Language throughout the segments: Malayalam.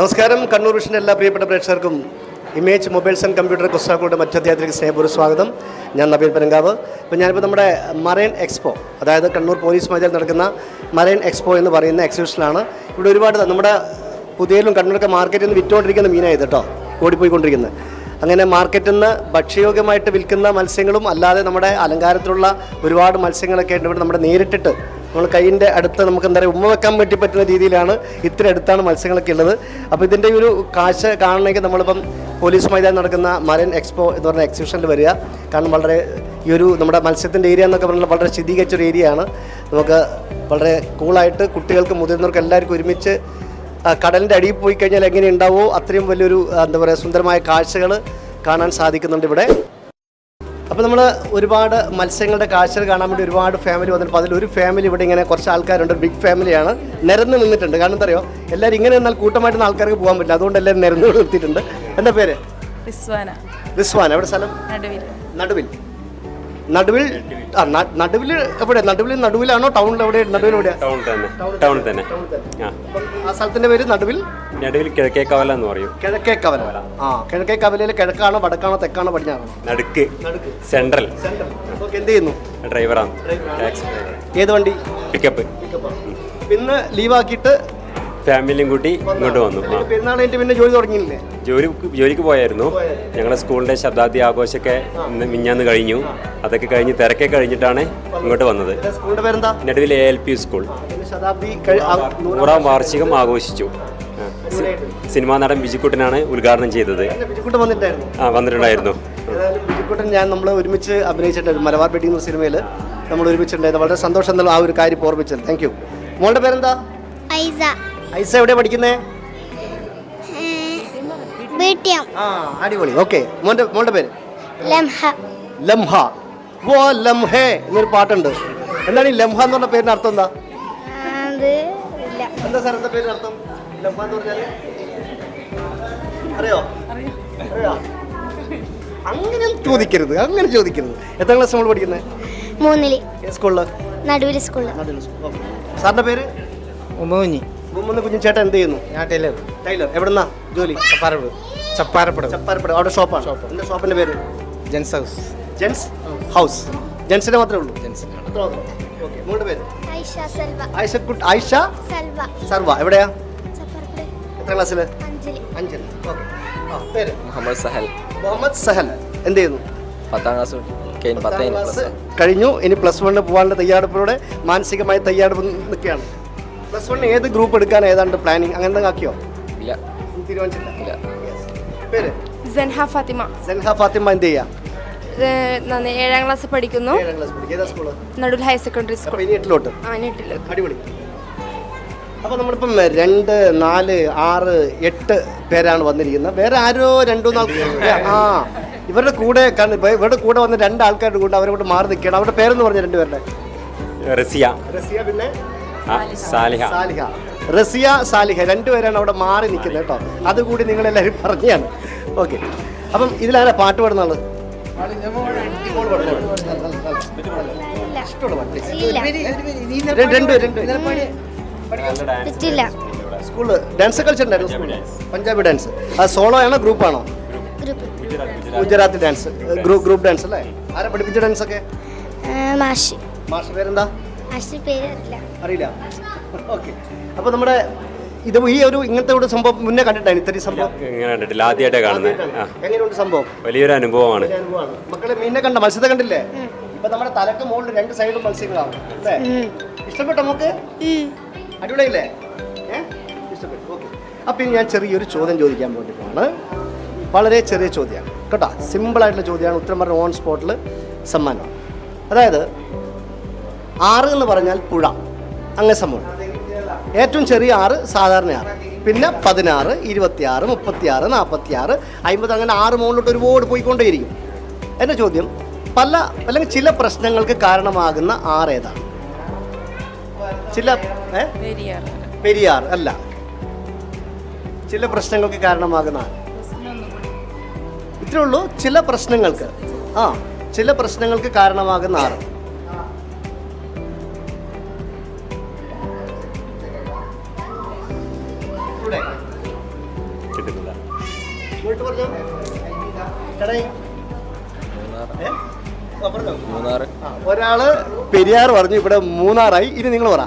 നമസ്കാരം. കണ്ണൂർ വിഷന്റെ എല്ലാ പ്രിയപ്പെട്ട പ്രേക്ഷകർക്കും ഇമേജ് മൊബൈൽസ് ആൻഡ് കമ്പ്യൂട്ടർ കുസ്താക്കളുടെ മറ്റധ്യായത്തിലേക്ക് സ്നേഹപൂർവ സ്വാഗതം. ഞാൻ നബീൽ പരങ്കാവ്. ഇപ്പോൾ ഞാനിപ്പോൾ നമ്മുടെ മറൈൻ എക്സ്പോ അതായത് കണ്ണൂർ പോലീസ് മൈതാനിൽ നടക്കുന്ന മറൈൻ എക്സ്പോ എന്ന് പറയുന്ന എക്സിബിഷനാണ് ഇവിടെ ഒരുപാട് നമ്മുടെ പുതിയലും കണ്ണൂരൊക്കെ മാർക്കറ്റിൽ നിന്ന് വിറ്റുകൊണ്ടിരിക്കുന്ന മീനായത് കേട്ടോ ഓടിപ്പോയിക്കൊണ്ടിരിക്കുന്നത്. അങ്ങനെ മാർക്കറ്റിൽ നിന്ന് ഭക്ഷ്യയോഗ്യമായിട്ട് വിൽക്കുന്ന മത്സ്യങ്ങളും അല്ലാതെ നമ്മുടെ അലങ്കാരത്തിലുള്ള ഒരുപാട് മത്സ്യങ്ങളൊക്കെ ഉണ്ട് ഇവിടെ നമ്മുടെ നേരിട്ടിട്ട് നമ്മൾ കൈയിന്റെ അടുത്ത് നമുക്ക് എന്താ പറയുക ഉമ്മ വെക്കാൻ വേണ്ടി പറ്റുന്ന രീതിയിലാണ് ഇത്ര അടുത്താണ് മത്സ്യങ്ങളൊക്കെ ഉള്ളത്. അപ്പോൾ ഇതിന്റെ ഒരു കാഴ്ച കാണണമെങ്കിൽ നമ്മളിപ്പം പോലീസ് മൈതാനം നടക്കുന്ന മരൻ എക്സ്പോ എന്ന് പറഞ്ഞ എക്സിബിഷനിൽ വരിക. കാരണം വളരെ ഈ ഒരു നമ്മുടെ മത്സ്യത്തിന്റെ ഏരിയ എന്നൊക്കെ പറഞ്ഞാൽ വളരെ ശീതീകരിച്ചൊരു ആണ്. നമുക്ക് വളരെ കൂളായിട്ട് കുട്ടികൾക്ക് മുതിർന്നവർക്ക് എല്ലാവർക്കും ഒരുമിച്ച് കടലിന്റെ അടിയിൽ പോയി കഴിഞ്ഞാൽ എങ്ങനെ ഉണ്ടാവോ അത്രയും വലിയൊരു എന്താ പറയുക സുന്ദരമായ കാഴ്ചകൾ കാണാൻ സാധിക്കുന്നുണ്ട് ഇവിടെ. അപ്പോൾ നമ്മൾ ഒരുപാട് മത്സ്യങ്ങളുടെ കാഴ്ചകൾ കാണാൻ വേണ്ടി ഒരുപാട് ഫാമിലി വന്നിട്ട് അതിൽ ഒരു ഫാമിലി ഇവിടെ ഇങ്ങനെ കുറച്ച് ആൾക്കാരുണ്ട്. ബിഗ് ഫാമിലിയാണ് നിരന്ന് നിന്നിട്ടുണ്ട്. കാരണം എന്താ അറിയോ എല്ലാവരും ഇങ്ങനെ നിന്നാൽ കൂട്ടമായിട്ട് ആൾക്കാർക്ക് പോകാൻ പറ്റില്ല. അതുകൊണ്ട് എല്ലാവരും നിരന്ന് നിർത്തിയിട്ടുണ്ട് എന്റെ പേര്? റിസ്വാന റിസ്വാൻ എവിടെ സ്ഥലം? നടുവിൽ. നടുവിൽ. നടുവിൽ ആ ന- നടുവിൽ എവിടെ? നടുവിൽ നടുവിലാണോ? ടൗണിൽ എവിടെ നടുവിൽ എവിടെയാ? ടൗൺ തന്നെ. ടൗണിൽ തന്നെ. ആ. അപ്പം ആ സ്ഥലത്തിന്റെ പേര് നടുവിൽ? നടുവിൽ കിഴക്കേ കവല എന്ന് പറയും. കിഴക്കേ കവല. ആ കിഴക്കേ കവലയിൽ കിഴക്കാണോ വടക്കാണോ തെക്കാണോ പടിഞ്ഞാറോ? നടുക്ക്. നടുക്ക്. സെൻട്രൽ. ഓക്കെ എന്ത് ചെയ്യുന്നു? ഡ്രൈവറാണ്. ടാക്സി ഡ്രൈവർ ഏത് വണ്ടി? പിക്കപ്പ്. ഇന്ന് ലീവാക്കിയിട്ട് ഫാമിലിയും കൂട്ടി ഇങ്ങോട്ട് വന്നു. പിന്നെ ജോലി തുടങ്ങിയില്ലേ? ജോലി ജോലിക്ക് പോയായിരുന്നു. ഞങ്ങളുടെ സ്കൂളിന്റെ ശതാബ്ദി ആഘോഷമൊക്കെ ഇന്ന് മിഞ്ഞാന്ന് കഴിഞ്ഞു. അതൊക്കെ കഴിഞ്ഞ് തിരക്കെ കഴിഞ്ഞിട്ടാണ് ഇങ്ങോട്ട് വന്നത്. ഇത് സ്കൂളിന്റെ പേരെന്താ? Naduvil A L P school ശതാബ്ദി നൂറാം വാർഷികം ആഘോഷിച്ചു. സിനിമാ നടൻ ബിജിക്കുട്ടനാണ് ഉദ്ഘാടനം ചെയ്തത്. ആ വന്നിട്ടുണ്ടായിരുന്നു. ബിജുക്കുട്ടൻ ഞാൻ നമ്മൾ ഒരുമിച്ച് അഭിനയിച്ചിട്ടുണ്ട് മലബാർ പെട്ടി എന്ന സിനിമയിൽ നമ്മൾ ഒരുമിച്ചിട്ടുണ്ടായിരുന്നു വളരെ സന്തോഷം എന്നുള്ള ആ ഒരു കാര്യം ഓർമ്മിച്ചത് താങ്ക് യു മോളുടെ പേരെന്താ? ഐസ. ഐസ എവിടെ പഠിക്കുന്നേ? ആ അടിപൊളി. ഓക്കെ. മോന്റെ മോളുടെ പേര്? ലംഹ. വോ ലംഹേ എന്നൊരു പാട്ടുണ്ട്. എന്താണ് ഈ ലംഹ എന്ന് പറഞ്ഞ പേരിന് അർത്ഥം എന്താ? എന്താ സാർ എന്താ പേരിന് അർത്ഥം? ലംഹ എന്ന് പറഞ്ഞാൽ അറിയോ? അറിയോ? അങ്ങനെ ചോദിക്കരുത്. അങ്ങനെ ചോദിക്കരുത്. എത്ര ക്ലാസ് നമ്മൾ പഠിക്കുന്നത് മൂന്നിൽ. ഏത് സ്കൂളിൽ നടുവിൽ സ്കൂളിൽ സാറിന്റെ പേര്? ഉമ്മകുഞ്ഞി മുമ്പ് കുഞ്ഞു ചേട്ടൻ എന്ത് ചെയ്യുന്നു? ഞാൻ ടൈലർ. ടൈലർ. എവിടുന്നാ? ജോലി. ചപ്പാരപ്പുഴ. ചപ്പാരപ്പുഴ. ചപ്പാരപ്പട അവിടെ ഷോപ്പാണ്? ഷോപ്പ്. എന്താ ഷോപ്പിന്റെ പേര്? Gents house. Gents house. ജെൻസിനെ മാത്രമേ ഉള്ളൂ? ജെൻസ് അത്ര മാത്രം ഓക്കെ മോളുടെ പേര്? ഐഷ സെൽവ. ആയിഷ കുട്ട് ആയിഷ സെൽവ. സർവ. എവിടെയാ? എത്ര ക്ലാസ്സിൽ അഞ്ചിൽ. അഞ്ചിൽ ഓക്കെ. ആ പേര്? മുഹമ്മദ് സഹൽ. മുഹമ്മദ് സഹൽ. എന്ത് ചെയ്യുന്നു? പത്താം ക്ലാസ് കഴിഞ്ഞ് പത്ത് കഴിഞ്ഞ് ക്ലാസ് പ്ലസ് കഴിഞ്ഞു. ഇനി പ്ലസ് വണ്ണിന് പോകാനുള്ള തയ്യാറെടുപ്പിലൂടെ മാനസികമായി തയ്യാറെടുപ്പ് നിൽക്കുകയാണ്. പ്ലസ് വൺ ഏത് ഗ്രൂപ്പ് എടുക്കാൻ ഏതാണ്ട് പ്ലാനിങ് അങ്ങനെ ആക്കിയോ ഇല്ല. തീരുമാനിച്ചില്ല ഇല്ല. പേര്? സെൻഹ ഫാത്തിമ. സെൻഹ ഫാത്തിമ എന്ത് ചെയ്യാ? നന്ദി ഏഴാം ക്ലാസ് പഠിക്കുന്നു. നടുവിൽ ഹയർ സെക്കൻഡറി സ്കൂൾ എട്ടിലോട്ട്. അടിപൊളി. അപ്പോൾ നമ്മളിപ്പം രണ്ട് നാല് ആറ് എട്ട് പേരാണ് വന്നിരിക്കുന്നത്. വേറെ ആരോ രണ്ടു നാൾ ആ ഇവരുടെ കൂടെ ഇവരുടെ കൂടെ വന്ന രണ്ട് ആൾക്കാരുടെ കൂടെ അവരെ കൂടെ മാറി നിൽക്കുകയാണ്. അവരുടെ പേരെന്ന് പറഞ്ഞ രണ്ടുപേരുടെ? റസിയ. റസിയ പിന്നെ? സാലിഹ. സാലിഹ. റസിയ സാലിഹ. രണ്ടുപേരാണ് അവിടെ മാറി നിൽക്കുന്നത് കേട്ടോ. അതുകൂടി നിങ്ങളെല്ലാവരും പറഞ്ഞാണ്. ഓക്കെ. അപ്പം ഇതിലാരാ പാട്ട് പാടുന്ന ആൾ ഇഷ്ടമുള്ള പാട്ട് ഇല്ല രണ്ട് രണ്ട് രണ്ട് പറ്റില്ല സ്കൂളിൽ ഡാൻസ് കളിച്ചിട്ടുണ്ടായിരുന്നു സ്കൂളിൽ പഞ്ചാബി ഡാൻസ് അത് സോളോ ആണോ ഗ്രൂപ്പ് ആണോ? Group Gujarati dance group group dance അല്ലേ? ആരാ പഠിപ്പിച്ച ഡാൻസ് ഒക്കെ? മാഷി. മാഷി പേരെന്താ? അറിയില്ല അറിയില്ല. ഓക്കെ അപ്പോൾ നമ്മുടെ ഇത് ഈ ഒരു ഇങ്ങനത്തെ ഒരു സംഭവം മുന്നേ കണ്ടിട്ടാണ് ഇത്രയും സംഭവം? ഇങ്ങനെ കണ്ടിട്ടില്ല. ആദ്യമായിട്ടാണ് കാണുന്നത്. ആ. എങ്ങനെയുണ്ട് സംഭവം? വലിയൊരു അനുഭവമാണ്. വലിയ അനുഭവമാണ്. മക്കളെ മീനെ കണ്ട മത്സ്യത്തെ കണ്ടില്ലേ? ഇപ്പൊ നമ്മുടെ തലക്ക് മുകളിൽ രണ്ട് സൈഡും മത്സ്യങ്ങളാവും അല്ലേ? ഇഷ്ടപ്പെട്ടോ നമുക്ക്? അടിപൊളിയല്ലേ ഇഷ്ടപ്പെട്ടു. ഓക്കെ അപ്പം ഇനി ഞാൻ ചെറിയൊരു ചോദ്യം ചോദിക്കാൻ വേണ്ടിയിട്ടാണ് വളരെ ചെറിയ ചോദ്യമാണ്. കേട്ടോ സിമ്പിൾ ആയിട്ടുള്ള ചോദ്യമാണ്. ഉത്തരം പറഞ്ഞ ഓൺ സ്പോട്ടിൽ സമ്മാനം അതായത് ആറ് എന്ന് പറഞ്ഞാൽ പുഴ. അങ്ങനെ സംഭവം ഏറ്റവും ചെറിയ ആറ് സാധാരണ ആറ്. പിന്നെ പതിനാറ് ഇരുപത്തിയാറ് മുപ്പത്തിയാറ് നാൽപ്പത്തിയാറ് അമ്പത് അങ്ങനെ ആറ് മുകളിലോട്ട് ഒരുപാട് പോയിക്കൊണ്ടേയിരിക്കും. എന്റെ ചോദ്യം പല അല്ലെങ്കിൽ ചില പ്രശ്നങ്ങൾക്ക് കാരണമാകുന്ന ആറ് ഏതാണ്? ചില പെരിയാർ അല്ല. ചില പ്രശ്നങ്ങൾക്ക് കാരണമാകുന്ന ഇത്രയുള്ളൂ ഇത്രേ ഉള്ളൂ. ചില പ്രശ്നങ്ങൾക്ക് ആ ചില പ്രശ്നങ്ങൾക്ക് കാരണമാകുന്ന ആറ്. പറഞ്ഞോ. ഒരാൾ പെരിയാർ പറഞ്ഞു ഇവിടെ മൂന്നാറായി. ഇനി നിങ്ങൾ പറ.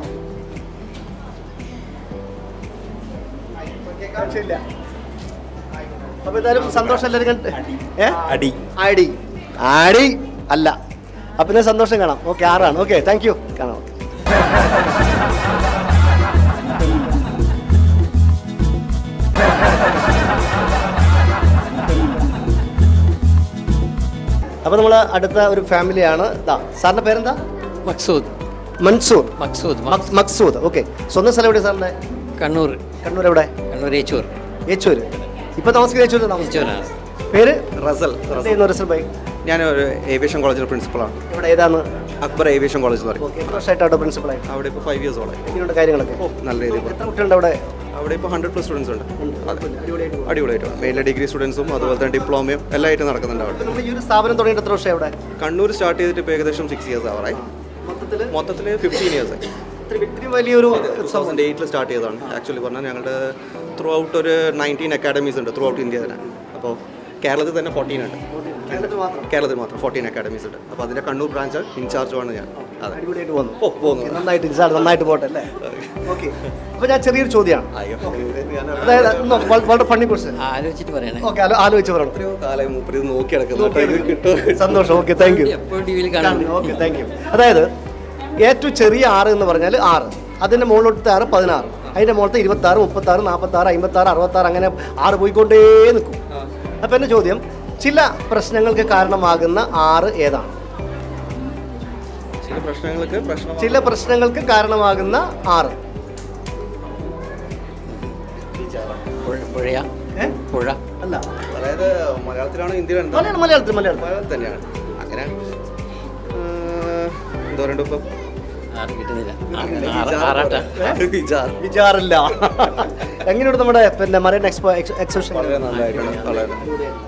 അപ്പൊ എന്തായാലും സന്തോഷം എല്ലാവരും ഏ? അടി. അടി. അടി. അല്ല. അപ്പൊ ഇന്ന് സന്തോഷം കാണാം. ഓക്കെ ആറാണ്. ഓക്കെ താങ്ക് യു കാണാം. അപ്പൊ നമ്മൾ അടുത്ത ഒരു ഫാമിലിയാണ്. ദാ സാറിന്റെ പേരെന്താ? മക്സൂദ്. മൻസൂർ മക്സൂദ് മക്- മക്സൂദ്. ഓക്കെ. സ്വന്തം സ്ഥലം എവിടെയാണ് സാറിന്റെ? കണ്ണൂർ. കണ്ണൂർ എവിടെ? കണ്ണൂർ ഏച്ചൂർ. ഏച്ചൂര്. ഇപ്പൊ താമസിക്കുന്ന പേര്? Russell Russell. ബൈ ഞാൻ ഒരു ഏവിയേഷൻ കോളേജിലെ പ്രിൻസിപ്പളാണ് ഇവിടെ ഏതാണ്? അക്ബർ ഏവിയേഷൻ കോളേജ് എന്ന് പറയും. ഓക്കെ എത്ര വർഷമായിട്ടാണ് പ്രിൻസിപ്പൾ ആയിട്ട്? അവിടെ ഇപ്പോൾ ഫൈവ് ഇയേഴ്സോളായി എങ്ങനെയുണ്ട് കാര്യങ്ങളൊക്കെ. നല്ല രീതിയിൽ എത്ര കുട്ടികളുണ്ട് അവിടെ? അവിടെ ഇപ്പോൾ ഹൺഡ്രഡ് പ്ലസ് സ്റ്റുഡൻസ് ഉണ്ട്. അടിപൊളിയായിട്ടാണ് അടിപൊളിയായിട്ട് മെയിലെ ഡിഗ്രി സ്റ്റുഡൻസും അതുപോലെ തന്നെ ഡിപ്ലോമയും എല്ലാം ആയിട്ട് നടക്കുന്നുണ്ട് അവിടെ. ഈ ഒരു സ്ഥാപനം തുടങ്ങിയിട്ട് എത്ര വർഷം അവിടെ? കണ്ണൂർ സ്റ്റാർട്ട് ചെയ്തിട്ട് ഇപ്പോൾ ഏകദേശം സിക്സ് ഇയേഴ്സ് ആവറായി. മൊത്തത്തിൽ മൊത്തത്തിൽ ഫിഫ്റ്റീൻ ഇയേഴ്സ് ആയി വലിയൊരു ടു തൗസൻഡ് എയ്റ്റിൽ സ്റ്റാർട്ട് ചെയ്തതാണ്. ആക്ച്വലി പറഞ്ഞാൽ ഞങ്ങളുടെ ത്രൂ ഔട്ട് ഒരു നയന്റീൻ അക്കാഡമീസ് ഉണ്ട് ത്രൂ ഔട്ട് ഇന്ത്യ തന്നെ. അപ്പോൾ കേരളത്തിൽ തന്നെ ഫോർട്ടീൻ ഉണ്ട്. കേരളത്തിൽ മാത്രം? കേരളത്തിൽ മാത്രം. ഫോർട്ടീൻ അക്കാഡമീസ് ഉണ്ട്. അപ്പോൾ അതിന്റെ കണ്ണൂർ ബ്രാഞ്ച് ഇൻചാർജുമാണ് ഞാൻ. അതെ. അടിപൊളിയായിട്ട് ഓ പോകുന്നു. നന്നായിട്ട് ഇൻചാർജ് നന്നായിട്ട് പോട്ടെ അല്ലേ? ഓക്കെ. അപ്പോൾ ഞാൻ ചെറിയൊരു ചോദ്യമാണ്. അയ്യോ. ഞാൻ അതായത് വളരെ ഫണ്ണി ക്വസ്റ്റ്യൻ ആലോചിച്ചിട്ട് പറയണേ. ഓക്കെ ആലോചിച്ച് പറയണം. എത്രയോ കാലം മൂപ്പര് ഇത് നോക്കി നടക്കുന്നു. കേട്ടോ. ഇത് സന്തോഷം. Okay thank you okay thank you അതായത് ഏറ്റവും ചെറിയ ആറ് എന്ന് പറഞ്ഞാൽ ആറ് അതിന്റെ മുകളിലത്തെ ആറ് പതിനാറ്. അതിന്റെ മുകളിലത്തെ ഇരുപത്തി ആറ് മുപ്പത്തി ആറ് നാൽപ്പത്തി ആറ് അമ്പത്തി ആറ് അറുപത്തി ആറ് അങ്ങനെ ആറ് പോയിക്കൊണ്ടേ നിൽക്കും. അപ്പോൾ എന്റെ ചോദ്യം ചില പ്രശ്നങ്ങൾക്ക് കാരണമാകുന്ന ആറ് ഏതാണ്? ചില പ്രശ്നങ്ങൾക്ക് പ്രശ്നം ചില പ്രശ്നങ്ങൾക്ക് കാരണമാകുന്ന ആറ്. പുഴ-? അല്ല. അതായത് മലയാളത്തിലാണോ ഹിന്ദിയിലാണോ മലയാളത്തിൽ മലയാളത്തിൽ മലയാളം. തന്നെയാണ്. അങ്ങനെ എന്തോ ഇപ്പം? കിട്ടുന്നില്ല. എങ്ങനെയുണ്ട് നമ്മുടെ പിന്നെ മറൈൻ എക്സ്പോ എക്സിബിഷൻ?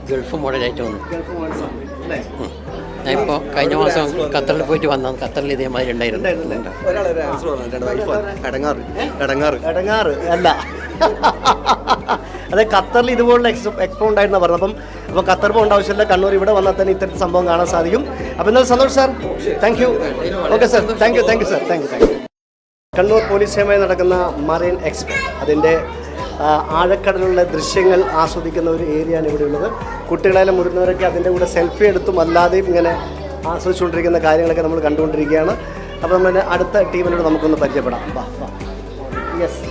ഗൾഫ് മോഡലായിട്ട് വന്നു. ഞാൻ ഇപ്പോൾ കഴിഞ്ഞ മാസം ഖത്തറിൽ പോയിട്ട് വന്നു ഖത്തറിൽ ഇതേമാതിരി ഉണ്ടായിരുന്നു. അല്ല. അതെ ഖത്തറിൽ ഇതുപോലുള്ള എക്സ് എക്സ്പോ ഉണ്ടായിരുന്നു പറഞ്ഞു അപ്പം അപ്പോൾ ഖത്തർ പോകേണ്ട ആവശ്യമില്ല. കണ്ണൂർ ഇവിടെ വന്നാൽ തന്നെ ഇത്തരത്തിൽ സംഭവം കാണാൻ സാധിക്കും. അപ്പോൾ എന്നാൽ സന്തോഷം sir. Thank you okay sir thank you thank you sir thank you thank you Kannur police സേമയിൽ നടക്കുന്ന മറൈൻ എക്സ്പോ. അതിന്റെ ആഴക്കടലുള്ള ദൃശ്യങ്ങൾ ആസ്വദിക്കുന്ന ഒരു ഏരിയയാണ് ഇവിടെ ഉള്ളത്. കുട്ടികളായാലും മുതിർന്നവരൊക്കെ അതിന്റെ കൂടെ സെൽഫി എടുത്തും അല്ലാതെയും ഇങ്ങനെ ആസ്വദിച്ചുകൊണ്ടിരിക്കുന്ന കാര്യങ്ങളൊക്കെ നമ്മൾ കണ്ടുകൊണ്ടിരിക്കുകയാണ്. അപ്പോൾ നമ്മൾ അടുത്ത ടീമിനോട് നമുക്കൊന്ന് പരിചയപ്പെടാം. വാ യെസ്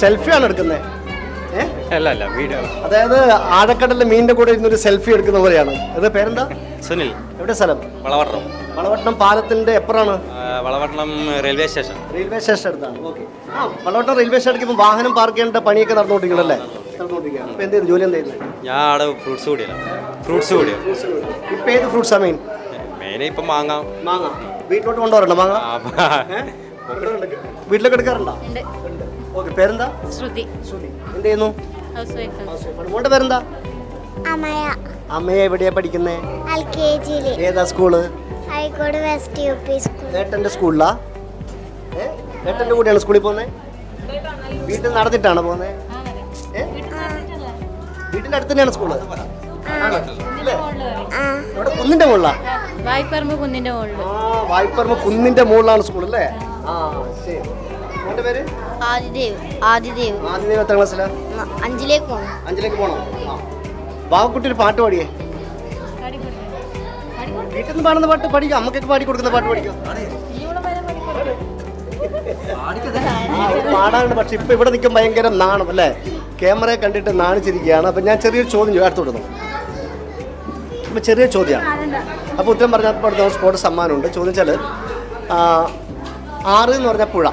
സെൽഫിയാണ് എടുക്കുന്നത് അല്ല അല്ല വീഡിയോ അതായത് ആഴക്കടലിലെ മീനിന്റെ കൂടെ ഇരുന്നൊരു സെൽഫി എടുക്കുന്ന പോലെയാണ്. അത് പേരെന്താ? സുനിൽ. എവിടെ സ്ഥലം? വളവട്ടണം വളവട്ടണം പാലത്തിന്റെ എപ്പറാണ് Valapattanam railway station. Railway station അടുത്താണ്. ഓക്കെ. ആ വളവട്ടം റെയിൽവേ സ്റ്റേഷൻ ഇപ്പം വാഹനം പാർക്ക് ചെയ്യേണ്ട പണിയൊക്കെ നടന്നുകൊണ്ടിരിക്കണല്ലേ നടന്നുകൊണ്ടിരിക്കുകയാണ്. എന്ത് ജോലി എന്താ ചെയ്യുന്നത്? ഞാൻ അവിടെ ഫ്രൂട്ട്സ് കൂടിയാണ്. ഫ്രൂട്ട്സ് കൂടിയാണ്. ഇപ്പം ഏത് ഫ്രൂട്ട്സാ മെയിൻ മെയിൻ ഇപ്പം മാങ്ങ. മാങ്ങ. വീട്ടിലോട്ട് കൊണ്ടുവരണ്ട മാങ്ങ? വീട്ടിലൊക്കെ എടുക്കാറുണ്ടോ? ഉണ്ട്. ഓക്കെ പേരെന്താ? ശ്രുതി. ശ്രുതി. എന്ത് ചെയ്യുന്നു? മോളുടെ പേരെന്താ? അമയ. അമ്മയെ എവിടെയാ പഠിക്കുന്നേ? എൽ കെ ജിയിൽ ഏതാ school? Azhikode west U P school ഏട്ടന്റെ സ്കൂളിലാ? ഏ? ഏട്ടന്റെ കൂടെയാണ് സ്കൂളിൽ പോകുന്നത് വീട്ടിൽ നടന്നിട്ടാണ് പോകുന്നത് വീട്ടിന്റെ അടുത്ത് തന്നെയാണ് സ്കൂൾ? കുന്നിന്റെ മുകളിലാ വായ്പർമ്മ കുന്നിന്റെ മുകളിൽ ആ വായ്പറമ്പ് കുന്നിന്റെ മുകളിലാണ് സ്കൂൾ അല്ലേ? ആ ശരി. മോന്റെ പേര്? ആദിദേവ്. ആദിദേവ്. ആദ്യം എത്ര ക്ലാസ്സിലാ? അഞ്ചിലേക്ക് പോകണം അഞ്ചിലേക്ക് പോണോ? ഒരു പാട്ട് പാടിയേ. വീട്ടിൽ നിന്ന് പാടുന്ന പാട്ട് പഠിക്കാം. അമ്മക്കൊക്കെ പാടി കൊടുക്കുന്ന പാട്ട് പഠിക്കാം. പാടാനുണ്ട് പക്ഷെ ഇപ്പൊ ഇവിടെ നിൽക്കും ഭയങ്കര നാണം അല്ലേ? ക്യാമറയെ കണ്ടിട്ട് നാണിച്ചിരിക്കുകയാണ്. അപ്പൊ ഞാൻ ചെറിയൊരു ചോദ്യം ചോദിച്ചു അടുത്ത് വിടുന്നു അപ്പൊ ചെറിയ ചോദ്യമാണ്. അപ്പൊ ഉത്തരം പറഞ്ഞാൽ പഠിത്ത സ്പോട്ട് സമ്മാനമുണ്ട്. ചോദിച്ചാൽ ആറ് എന്ന് പറഞ്ഞാൽ പുഴ.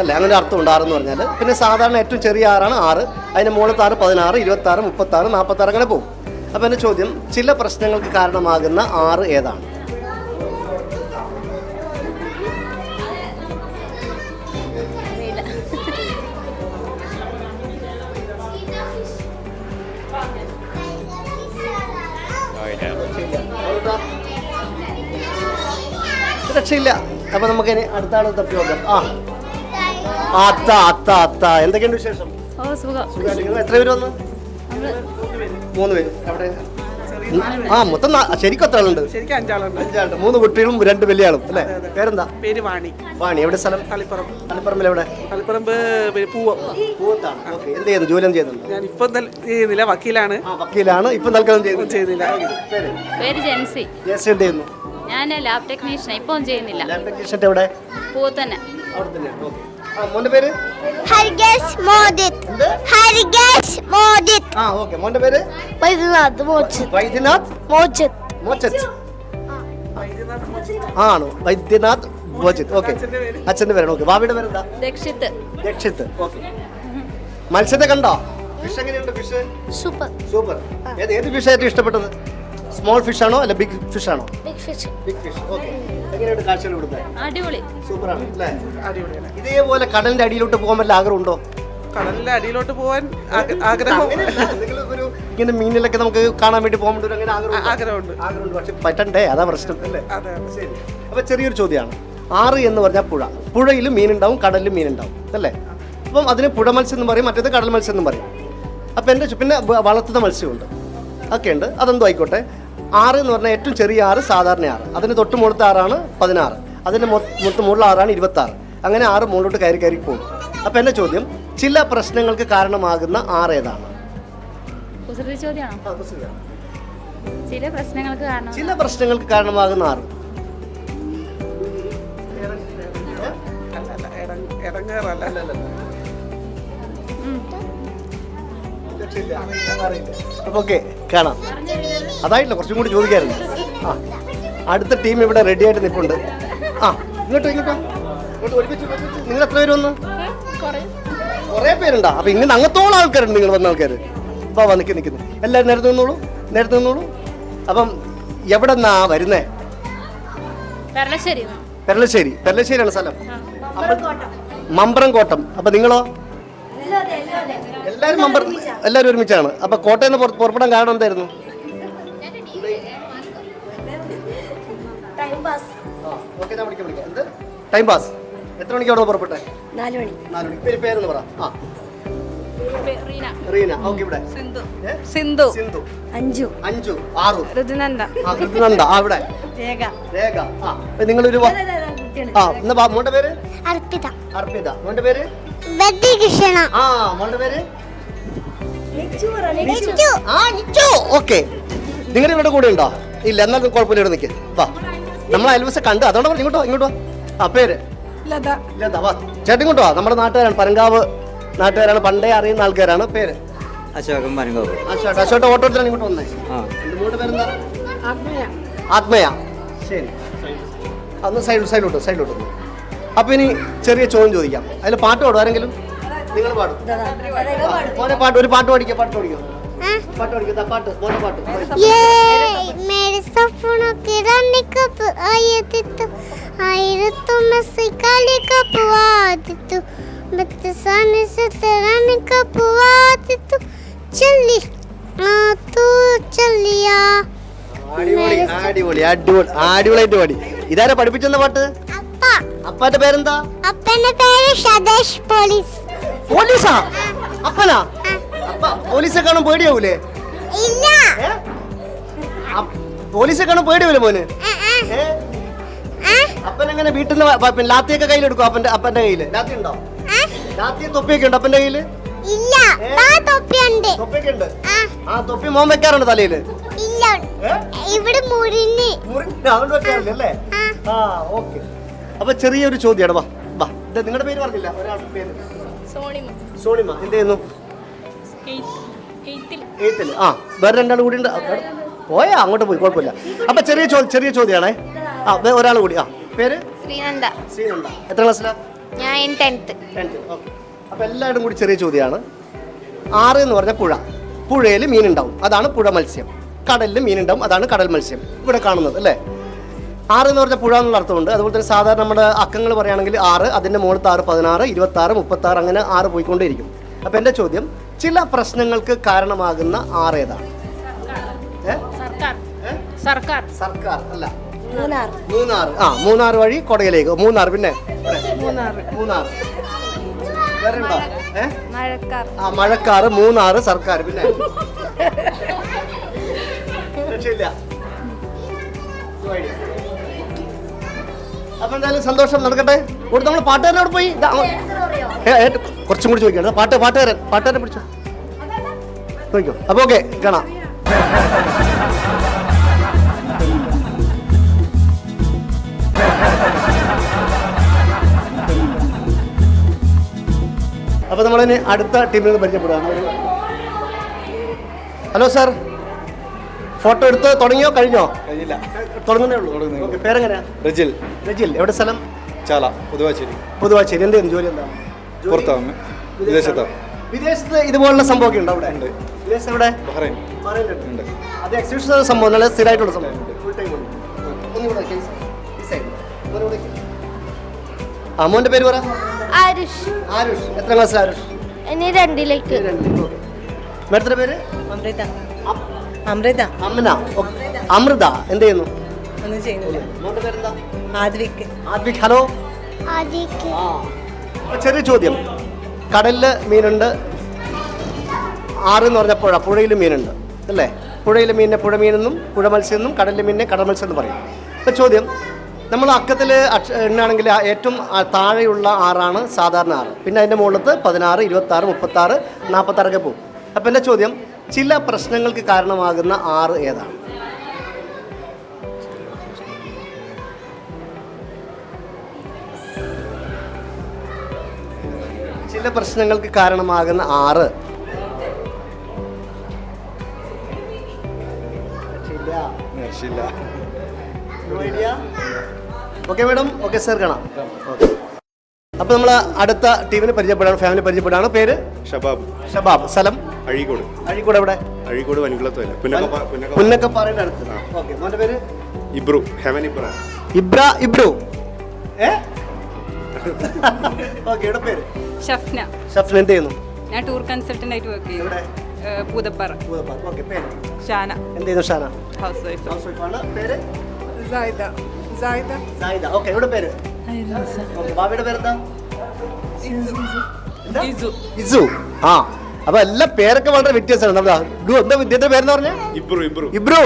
അല്ലേ? അങ്ങനെ അർത്ഥം ആറ് പറഞ്ഞാൽ പിന്നെ സാധാരണ ഏറ്റവും ചെറിയ ആറാണ് ആറ്. അതിന് മുകളിലത്തെ ആറ് പതിനാറ് ഇരുപത്താറ് മുപ്പത്താറ് നാൽപ്പത്താറ് അങ്ങനെ പോകും. അപ്പോൾ എന്റെ ചോദ്യം ചില പ്രശ്നങ്ങൾക്ക് കാരണമാകുന്ന ആറ് ഏതാണ്? രക്ഷയില്ല. അപ്പൊ നമുക്ക് ഇനി അടുത്ത ആൾ തപ്പി നോക്കാം. ആ, അത്ത അത്ത അത്ത എന്തൊക്കെയുണ്ട് വിശേഷം? ഓ സുഖം. സുഖമായിട്ട്. നിങ്ങൾ എത്ര പേര് വന്നു? മൂന്ന് പേര്. അവിടെ ആ മൊത്തം ശരിക്കും എത്ര ആളുണ്ട് ശരിക്കും അഞ്ചാളുണ്ട്. അഞ്ചാളുണ്ട്. മൂന്ന് കുട്ടികളും രണ്ട് വലിയ ആളും അല്ലേ പേരെന്താ? പേര് വാണി. വാണി. എവിടെ സ്ഥലം? തളിപ്പറമ്പ്. തളിപ്പറമ്പിൽ എവിടെ? തളിപ്പറമ്പ് പിന്നെ പൂവം. പൂവത്താണ്. ഓക്കെ. എന്ത് ചെയ്യുന്നു ജോലി എന്ത് ചെയ്യുന്നുണ്ട് ഞാൻ ഇപ്പം ചെയ്യുന്നില്ല വക്കീലാണ്. വക്കീലാണ്. ഇപ്പം തൽക്കാലം ചെയ്യുന്നില്ല പേര്? ജെൻസി. എന്ത് ചെയ്യുന്നു? ഞാൻ ലാബ് ടെക്നീഷ്യൻ ഇപ്പൊ ചെയ്യുന്നില്ല. ലാബ് ടെക്നീഷ്യൻ എവിടെ? പൂത്തന്നെ അവിടെ തന്നെ ഓക്കെ. ആ മോന്റെ പേര്? ഹരികേഷ് മോദിത്. ഹരികേഷ് മോദിത്. ആ ഓക്കെ. മോന്റെ പേര്? വൈദ്യനാഥ് മോചിത് വൈദ്യനാഥ് മോചിത് മോചിത് ആണോ? വൈദ്യനാഥ് മോചിത് ഓക്കെ. അച്ഛന്റെ പേരാണ്. ഓക്കെ. ഭാവിയുടെ പേരെന്താ? ദക്ഷിത് ദക്ഷിത് ഓക്കെ. മത്സ്യത്തെ കണ്ടോ? ഫിഷ് എങ്ങനെയുണ്ട് ഫിഷ് സൂപ്പർ. സൂപ്പർ. ഏത് ഏത് ഫിഷ് ഏറ്റവും ഇഷ്ടപ്പെട്ടത്? സ്മോൾ ഫിഷ് ആണോ? അല്ല ബിഗ് ഫിഷ് ആണോ? Big fish big fish okay. എങ്ങനെയുണ്ട് കാഴ്ചകൾ ഇവിടുത്തെ? അടിപൊളി. സൂപ്പറാണ് അല്ലേ? അടിപൊളിയാണ് ഇതേപോലെ കടലിന്റെ അടിയിലോട്ട് പോകാൻ വല്ല ആഗ്രഹമുണ്ടോ? കടലിന്റെ അടിയിലോട്ട് പോകാൻ ആഗ്രഹം ഒരു ഇങ്ങനെ മീനിലൊക്കെ നമുക്ക് കാണാൻ വേണ്ടി പോകാൻ വേണ്ടി ഒരു അങ്ങനെ ആഗ്രഹം ആഗ്രഹമുണ്ട്. ആഗ്രഹമുണ്ട് പക്ഷെ പറ്റണ്ടേ? അതാ പ്രശ്നം അല്ലേ? അതെ അതെ. ശരി. അപ്പൊ ചെറിയൊരു ചോദ്യമാണ്. ആറ് എന്ന് പറഞ്ഞാൽ പുഴ. പുഴയിൽ മീനുണ്ടാവും കടലിൽ മീനുണ്ടാവും അല്ലേ? അപ്പം അതിന് പുഴ മത്സ്യം എന്ന് പറയും മറ്റേത് കടൽ മത്സ്യം എന്നും പറയും. അപ്പം എന്റെ പിന്നെ വളർത്തുന്ന മത്സ്യമുണ്ട്. ഒക്കെ ഉണ്ട്. അതെന്തോ ആയിക്കോട്ടെ. ആറ് എന്ന് പറഞ്ഞാൽ ഏറ്റവും ചെറിയ ആറ് സാധാരണ ആറ് അതിന് തൊട്ട് മുകളിലത്തെ ആറാണ് പതിനാറ് അതിന് മൊത്തം മുകളിൽ ആറാണ് ഇരുപത്താറ് അങ്ങനെ ആറ് മുകളിലോട്ട് കയറി കയറി പോകും അപ്പം എന്റെ ചോദ്യം ചില പ്രശ്നങ്ങൾക്ക് കാരണമാകുന്ന ആറ് ഏതാണ് കുസൃതി ചോദ്യമാണോ ചില പ്രശ്നങ്ങൾക്ക് കാരണം ചില പ്രശ്നങ്ങൾക്ക് കാരണമാകുന്ന ആറ് അല്ല അപ്പൊ ഓക്കെ കാണാം. അതായിട്ടില്ല കുറച്ചും കൂടി ചോദിക്കാറുണ്ട് ആ അടുത്ത ടീം ഇവിടെ റെഡി ആയിട്ട് നിൽപ്പുണ്ട് ആ ഇങ്ങോട്ട് ഇങ്ങോട്ടോ. ഇങ്ങോട്ട് ഒരുമിച്ച്. നിങ്ങൾ എത്ര പേര് വന്നു? കുറേ പേരുണ്ടാ. അപ്പൊ ഇങ്ങനെ അങ്ങത്തോളം ആൾക്കാരുണ്ട് നിങ്ങൾ വന്ന ആൾക്കാർ വാ വന്നിക്ക് നിൽക്കി നിൽക്കുന്നു എല്ലാവരും നേരത്തെ നിന്നോളൂ നേരത്തെ നിന്നോളൂ. അപ്പം എവിടെ നിന്നാ വരുന്നേ? പെരളശ്ശേരി. പെരളശ്ശേരി. പെരളശ്ശേരിയാണ് സ്ഥലം. മമ്പറം കോട്ടം. അപ്പൊ നിങ്ങളോ? എല്ലാവരും മെമ്പർ എല്ലാവരും ഒരുമിച്ചാണ്. അപ്പൊ കോട്ടയം പുറപ്പെടാൻ കാരണം എന്തായിരുന്നു? ഓക്കെ ഞാൻ വിളിക്കാം വിളിക്കാം. എന്ത്? ടൈം പാസ് എത്ര മണിക്ക് അവിടെ പുറപ്പെട്ടെ? നാല് മണി. നാല് മണി. പേര് പേരെന്ന് പറ. ആ. റീന. റീന. ഓക്കെ ഇവിടെ. സിന്ധു. സിന്ധു. അഞ്ജു. അഞ്ജു. അഞ്ചു ആറു. ഋതുനന്ദ. ആ ആ ഇവിടെ. രേഖ. രേഖ. ആ അപ്പൊ നിങ്ങളൊരു ആ എന്നാ മോന്റെ പേര്? അർപ്പിത. അർപ്പിത. മോന്റെ പേര്? വെദ്ദികൃഷ്ണ ആ മോന്റെ പേര്? ആ നിച്ചു. ഓക്കെ. നിങ്ങൾ ഇവിടെ കൂടെ ഉണ്ടോ? ഇല്ല എന്നാൽ കുഴപ്പമില്ല ഇവിടെ നിൽക്ക് വാ. നമ്മൾ അയൽവസ കണ്ടു അതുകൊണ്ട് പറഞ്ഞു ഇങ്ങോട്ടോ ഇങ്ങോട്ടോ ആ പേര്? ലത. ലത വാ. ചേട്ടൻ ഇങ്ങോട്ടോ വാ. നമ്മുടെ നാട്ടുകാരാണ് പരങ്കാവ് നാട്ടുകാരാണ് പണ്ടേ അറിയുന്ന ആൾക്കാരാണ്. പേര്? അശോകൻ പരങ്കാവ്. അശോട്ട് അശോട്ട് ഓട്ടോ എടുത്താണ് ഇങ്ങോട്ട് വന്നേ. മോളുടെ പേരെന്താ? ആത്മയ. ശരി. അന്ന് സൈഡ് സൈഡിലോട്ട് സൈഡിലോട്ട്. അപ്പൊ ഇനി ചെറിയ ചോദ്യം ചോദിക്കാം. അതിൽ പാട്ട് പാടും ആരെങ്കിലും? നിങ്ങൾ പാടും. പാട്ട് ഒരു പാട്ട് പാടിക്കോ പാട്ട് പാടിക്കോ പാട്ട് പാട്ട് പാട്ട്. അടിപൊളി അടിപൊളി പാടി. ഇതാരാ പഠിപ്പിച്ചെന്ന പാട്ട്? അപ്പ. അപ്പാന്റെ പേരെന്താ? അപ്പന്റെ പേര് സദേശ് പോലീസ്. പോലീസാ? അപ്പനാ? അപ്പ പോലീസെ കാണാൻ പേടിയാവൂലേ? ഇല്ല. പോലീസെ കാണാൻ പേടിയാവൂലേ മോന്? അപ്പൻ എങ്ങനെ വീട്ടിൽ നിന്ന് ലാത്തിയൊക്കെ കയ്യിലെടുക്കും അപ്പന്റെ അപ്പന്റെ കയ്യിൽ? ലാത്തി ഉണ്ടോ? ലാത്തി തൊപ്പിയൊക്കെ ഉണ്ട് അപ്പന്റെ കയ്യിൽ? ഇല്ല. തൊപ്പിയുണ്ട്. തൊപ്പിയൊക്കെ ആ. തൊപ്പി മോൻ വെക്കാറുണ്ട് തലയിൽ? ഇല്ല. ഇവിടെ മുറിഞ്ഞ് മുറി അതുകൊണ്ട് വെക്കാറില്ല അല്ലേ. ആ ഓക്കെ. അപ്പൊ ചെറിയൊരു ചോദ്യമാണ് വാ വാ. നിങ്ങളുടെ പേര് പറഞ്ഞില്ല ഒരാളുടെ പേര്. സോണിമ. എന്ത് ചെയ്യുന്നു? എയ്ത്തിൽ. ആ വേറെ രണ്ടാൾ കൂടി ഉണ്ട്. പോയാ അങ്ങോട്ട് പോയി കുഴപ്പമില്ല. അപ്പൊ ചെറിയ ചോദ്യം ചെറിയ ചോദ്യമാണേ. ആ ഒരാൾ കൂടി ആ പേര്? ശ്രീനന്ദ. ശ്രീനന്ദ. എത്ര ക്ലാസ്സിലാ ഞാൻ ടെൻത്ത്. Tenth okay. അപ്പോൾ എല്ലാവരും കൂടി ചെറിയ ചോദ്യമാണ്. ആറ് എന്ന് പറഞ്ഞ പുഴ. പുഴയിൽ മീനുണ്ടാവും. അതാണ് പുഴ മത്സ്യം. കടലിൽ മീനുണ്ടാവും. അതാണ് കടൽ മത്സ്യം. ഇവിടെ കാണുന്നത് അല്ലേ? ആറ് എന്ന് പറഞ്ഞാൽ പുഴ എന്നുള്ള അർത്ഥമുണ്ട്. അതുപോലെ തന്നെ സാധാരണ നമ്മുടെ അക്കങ്ങൾ പറയുകയാണെങ്കിൽ ആറ് അതിന്റെ മുകളിൽ ആറ് പതിനാറ് ഇരുപത്താറ് മുപ്പത്താറ് അങ്ങനെ ആറ് പോയിക്കൊണ്ടേയിരിക്കും. അപ്പോൾ എന്റെ ചോദ്യം ചില പ്രശ്നങ്ങൾക്ക് കാരണമാകുന്ന ആറ് ഏതാണ്? സർക്കാർ. സർക്കാർ. സർക്കാർ അല്ല. മൂന്നാർ. ആ മൂന്നാർ വഴി കൊടയിലേക്ക്. മൂന്നാർ പിന്നെ. മൂന്നാർ. മൂന്നാർ. വേറെ ഉണ്ടോ? ആ മഴക്കാറ് മൂന്നാറ് സർക്കാർ പിന്നെ. സംശയമില്ല അപ്പൊ എന്തായാലും സന്തോഷം നടക്കട്ടെ. ഇവിടെ നമ്മൾ പാട്ടുകാരനോട് പോയി. കുറച്ചും കൂടി ചോദിക്കാം. പാട്ട് പാട്ടുകാരൻ. പാട്ടുകാരൻ പിടിച്ചോ. ചോദിക്കോ. അപ്പൊ ഓക്കെ കാണാം. അപ്പൊ നമ്മളിനി അടുത്ത ടീമിൽ നിന്ന് പരിചയപ്പെടുക. Hello sir. ഫോട്ടോ എടുത്ത് തുടങ്ങിയോ കഴിഞ്ഞോ? കഴിഞ്ഞില്ല. തുടങ്ങുന്നേ ഉള്ളൂ. പേരെങ്ങനെയാ? റജിൽ. രജിൽ എവിടെ സ്ഥലം? ചാല പുതുവാശ്ശേരി. പൊതുവാശ്ശേരി. എന്ത് ജോലി എന്താ? പുറത്താണ് വിദേശത്താണ് വിദേശത്ത്. ഇതുപോലുള്ള സംഭവമൊക്കെ ഉണ്ടോ അവിടെ? ഉണ്ട്. വിദേശത്ത് എവിടെ? ബഹ്റൈൻ. ഉണ്ട്. അത് എക്സിബിഷൻ സംഭവം നല്ല സ്ഥിരമായിട്ടുള്ള സംഭവം? ഫുൾ ടൈം ഉണ്ട്. ആ പേര് പറ. ആരുഷ്. ആരുഷ്. എത്ര ക്ലാസ്സിൽ ആരുഷ്? ഇനി രണ്ടിലേക്ക്. മേഡത്തിന്റെ പേര്? അമൃത. അമൃത. അമ്മന ഓക്കേ. അമൃത. എന്ത് ചെയ്യുന്നു? ഒന്നും ചെയ്യുന്നില്ല. ആദ്വിക്. ഹലോ? ചെറിയ ചോദ്യം. കടലിൽ മീനുണ്ട്. ആറ് എന്ന് പറഞ്ഞ പുഴ പുഴയിൽ മീനുണ്ട്. അല്ലേ? പുഴയിലെ മീനിനെ പുഴ മീനെന്നും പുഴ മത്സ്യം എന്നും കടലിലെ മീനിനെ കടൽ മത്സ്യം എന്ന് പറയും. അപ്പോൾ ചോദ്യം. നമ്മൾ അക്കത്തിൽ എണ്ണാണെങ്കിൽ ഏറ്റവും താഴെയുള്ള ആറാണ് സാധാരണ ആറ്. പിന്നെ അതിന്റെ മുകളിലത്ത് പതിനാറ് ഇരുപത്താറ് മുപ്പത്താറ് നാൽപ്പത്താറൊക്കെ പോകും. അപ്പം എന്റെ ചോദ്യം? ചില പ്രശ്നങ്ങൾക്ക് കാരണമാകുന്ന ആറ് ഏതാണ്? ചില പ്രശ്നങ്ങൾക്ക് കാരണമാകുന്ന ആറ്. Okay madam. ഓക്കെ സാർ കാണാം. ഓക്കെ. അപ്പോൾ നമ്മൾ അടുത്ത ടീമിനെ പരിചയപ്പെടാണ് ഫാമിലി പരിചയപ്പെടാണ്. പേര്? ഷബാബ്. ഷബാബ്. സ്ഥലം? അഴീക്കോട്. അഴീക്കോട് എവിടെ? അഴീക്കോട് വൻകുളത്തല്ല പുന്നക്ക പുന്നക്ക പുന്നക്കപ്പാറയുടെ അടുത്ത്. ഓക്കെ. മോന്റെ പേര്? ഇബ്രു. ഹെവൻ ഇബ്ര. ഇബ്ര ഇബ്രു. ഏ? ഓക്കെ ഇവിടെ പേര്? ഷഫ്ന. ഷഫ്ന എന്ത് ചെയ്യുന്നു? ഞാൻ ടൂർ കൺസൾട്ടന്റ് ആയിട്ട് വർക്ക് എവിടെ? ചെയ്യുന്നു പൂതപ്പാറ. ഓക്കെ പേര്? ഷാന. എന്ത് ചെയ്യുന്നു ഷാന? ഹൗസ് വൈഫ് ഹൗസ് വൈഫാണ് പേര്? സായിദ സായിദ സായിദ ഓക്കെ ഇവിടെ പേര്. ഓക്കെ പേര് പേരെന്താ? എന്താ? ഇസു. ആ അപ്പൊ എല്ലാ പേരൊക്കെ വളരെ വ്യത്യാസമാണ്. നമ്മളാ ഡു എന്താ വിദ്യയുടെ പേരെന്ന് പറഞ്ഞ? ഇബ്രു ഇബ്രു. ഇബ്രു.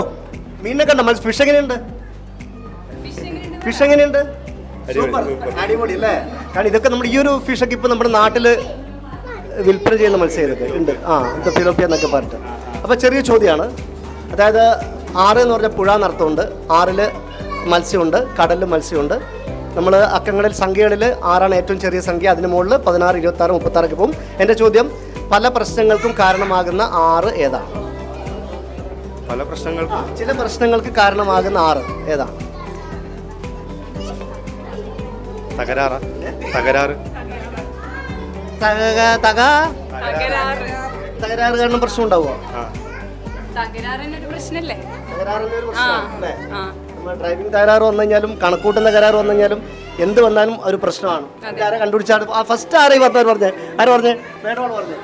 മീനൊക്കെ നമ്മൾ ഫിഷ് എങ്ങനെയുണ്ട്? ഫിഷ് എങ്ങനെയുണ്ട്? അടിപൊളി അല്ലേ? കാരണം ഇതൊക്കെ നമ്മുടെ ഈ ഒരു ഫിഷ് ഒക്കെ ഇപ്പൊ നമ്മുടെ നാട്ടിൽ വിൽപ്പന ചെയ്യുന്ന മത്സ്യം ഇതൊക്കെ ഉണ്ട്. ആ ഇത് ഫിലോപ്പിയ എന്നൊക്കെ പറഞ്ഞിട്ട്. അപ്പോൾ ചെറിയ ചോദ്യമാണ്. അതായത് ആറ് എന്ന് പറഞ്ഞ പുഴ നടത്തമുണ്ട് ആറിൽ മത്സ്യമുണ്ട് കടലിൽ മത്സ്യമുണ്ട്. നമ്മൾ അക്കങ്ങളിൽ സംഖ്യകളിൽ ആറാണ് ഏറ്റവും ചെറിയ സംഖ്യ. അതിന് മുകളിൽ പതിനാറ് ഇരുപത്തി ആറ് മുപ്പത്തി മുപ്പത്താറൊക്കെ പോകും. എന്റെ ചോദ്യം പല പ്രശ്നങ്ങൾക്കും കാരണമാകുന്ന ആറ് ഏതാണ്? പല പ്രശ്നങ്ങൾക്കും? ചില പ്രശ്നങ്ങൾക്ക് കാരണമാകുന്ന ആറ് ഏതാണ്? തകരാറ? തകരാറ്? തക തക തകരാറ്. കാരണം പ്രശ്നം ഉണ്ടാവുമോ തകരാറിനൊരു പ്രശ്നല്ലേ? തകരാറിന്റെ ഒരു ഡ്രൈവിംഗ് തകരാറ് വന്നു കഴിഞ്ഞാലും കണക്കൂട്ടുന്ന കരാറ് വന്നു കഴിഞ്ഞാലും എന്ത് വന്നാലും ഒരു പ്രശ്നമാണ്. ആരെ കണ്ടുപിടിച്ചാണ്? ആ ഫസ്റ്റ് ആരെയും പറഞ്ഞവർ പറഞ്ഞേ? ആര് പറഞ്ഞേ? മേഡമാണ് പറഞ്ഞേ.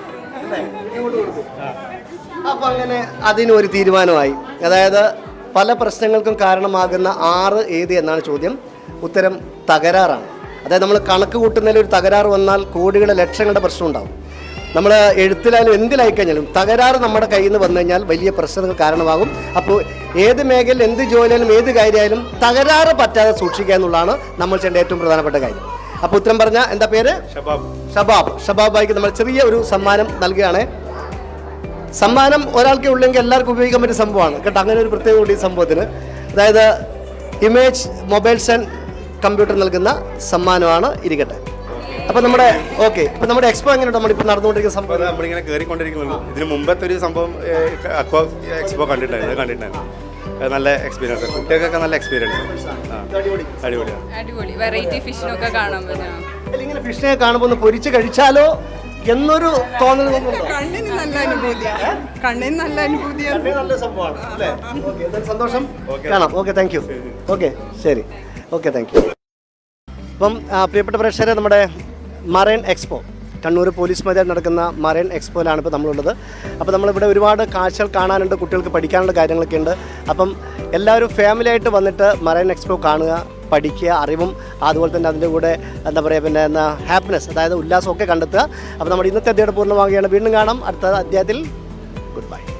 അപ്പം അങ്ങനെ അതിന് ഒരു തീരുമാനമായി. അതായത് പല പ്രശ്നങ്ങൾക്കും കാരണമാകുന്ന ആറ് ഏത് എന്നാണ് ചോദ്യം. ഉത്തരം തകരാറാണ്. അതായത് നമ്മൾ കണക്ക് കൂട്ടുന്നതിൽ ഒരു തകരാറ് വന്നാൽ കോടികളുടെ ലക്ഷങ്ങളുടെ പ്രശ്നം ഉണ്ടാവും. നമ്മൾ എഴുത്തിലായാലും എന്തിലായി കഴിഞ്ഞാലും തകരാറ് നമ്മുടെ കയ്യിൽ നിന്ന് വന്നു കഴിഞ്ഞാൽ വലിയ പ്രശ്നങ്ങൾ കാരണമാകും. അപ്പോൾ ഏത് മേഖലയിൽ എന്ത് ജോലിയായാലും ഏത് കാര്യമായാലും തകരാറ് പറ്റാതെ സൂക്ഷിക്കുക എന്നുള്ളതാണ് നമ്മൾ ചെയ്യേണ്ട ഏറ്റവും പ്രധാനപ്പെട്ട കാര്യം. അപ്പോൾ ഉത്തരം പറഞ്ഞ എന്താ പേര്? ഷബാബ്. ഷബാബ്. ഷബാബ് ബായിക്ക് നമ്മൾ ചെറിയ ഒരു സമ്മാനം നൽകുകയാണ്. സമ്മാനം ഒരാൾക്ക് ഉള്ളെങ്കിൽ എല്ലാവർക്കും ഉപയോഗിക്കാൻ പറ്റിയ സംഭവമാണ്. കേട്ടോ അങ്ങനെ ഒരു പ്രത്യേകത കൂടി ഈ സംഭവത്തിന്. അതായത് ഇമേജ് മൊബൈൽസ് ആൻഡ് കമ്പ്യൂട്ടർ നൽകുന്ന സമ്മാനമാണ് ഇരിക്കട്ടെ. അപ്പോൾ നമ്മുടെ ഓക്കെ അപ്പൊ നമ്മുടെ എക്സ്പോ എങ്ങനെയുണ്ട്? നമ്മളിപ്പോ നടന്നുകൊണ്ടിരിക്കുന്ന സംഭവം നമ്മളിങ്ങനെ കയറിക്കൊണ്ടിരിക്കുന്നുള്ളൂ ഇതിന് മുമ്പത്തെ ഒരു സംഭവം അക്വാ എക്സ്പോ കണ്ടിട്ടുണ്ടായിരുന്നു. കണ്ടിട്ടുണ്ടായിരുന്നു. നല്ല എക്സ്പീരിയൻസ് കുട്ടികൾക്കൊക്കെ നല്ല എക്സ്പീരിയൻസ് അടിപൊളിയാണ് അടിപൊളി. വെറൈറ്റി ഫിഷിനൊക്കെ കാണാൻ ഇങ്ങനെ ഫിഷിനെ കാണുമ്പോൾ ഒന്ന് പൊരിച്ച് കഴിച്ചാലോ എന്നൊരു തോന്നൽ കണ്ണിന് നല്ല അനുഭൂതിയാണ് കണ്ണിന് നല്ല അനുഭൂതിയാണ് നല്ല സംഭവമാണ് അല്ലേ? സന്തോഷം. കാണാം. ഓക്കെ താങ്ക് യു ഓക്കെ ശരി. ഓക്കെ താങ്ക് യു അപ്പം പ്രിയപ്പെട്ട പ്രേക്ഷകരെ നമ്മുടെ മറൈൻ എക്സ്പോ. കണ്ണൂർ പോലീസ് മതിൽ നടക്കുന്ന മറൈൻ എക്സ്പോയിലാണ് ഇപ്പോൾ നമ്മളുള്ളത്. അപ്പോൾ നമ്മളിവിടെ ഒരുപാട് കാഴ്ചകൾ കാണാനുണ്ട് കുട്ടികൾക്ക് പഠിക്കാനുള്ള കാര്യങ്ങളൊക്കെ ഉണ്ട്. അപ്പം എല്ലാവരും ഫാമിലി ആയിട്ട് വന്നിട്ട് മറൈൻ എക്സ്പോ കാണുക പഠിക്കുക അറിവും അതുപോലെ തന്നെ അതിന്റെ കൂടെ എന്താ പറയുക പിന്നെ എന്താ ഹാപ്പിനെസ് അതായത് ഉല്ലാസമൊക്കെ കണ്ടെത്തുക. അപ്പോൾ നമ്മുടെ ഇന്നത്തെ അധ്യായം പൂർണമാകുകയാണ് വീണ്ടും കാണാം. അടുത്ത അധ്യായത്തിൽ ഗുഡ് ബൈ